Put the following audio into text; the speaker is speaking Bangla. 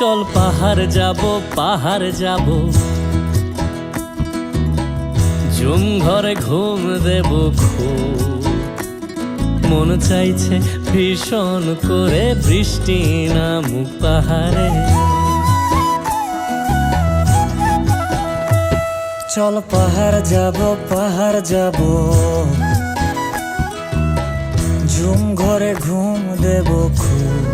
চল পাহাড় যাব পাহাড় যাব। জুম ঘরে ঘুম দেব খুব। মন চাইছে ভীষণ করে বৃষ্টি নামুক পাহাড়ে। চল পাহাড় যাব পাহাড় যাব। ঝুম ঘরে ঘুম দেব খুব।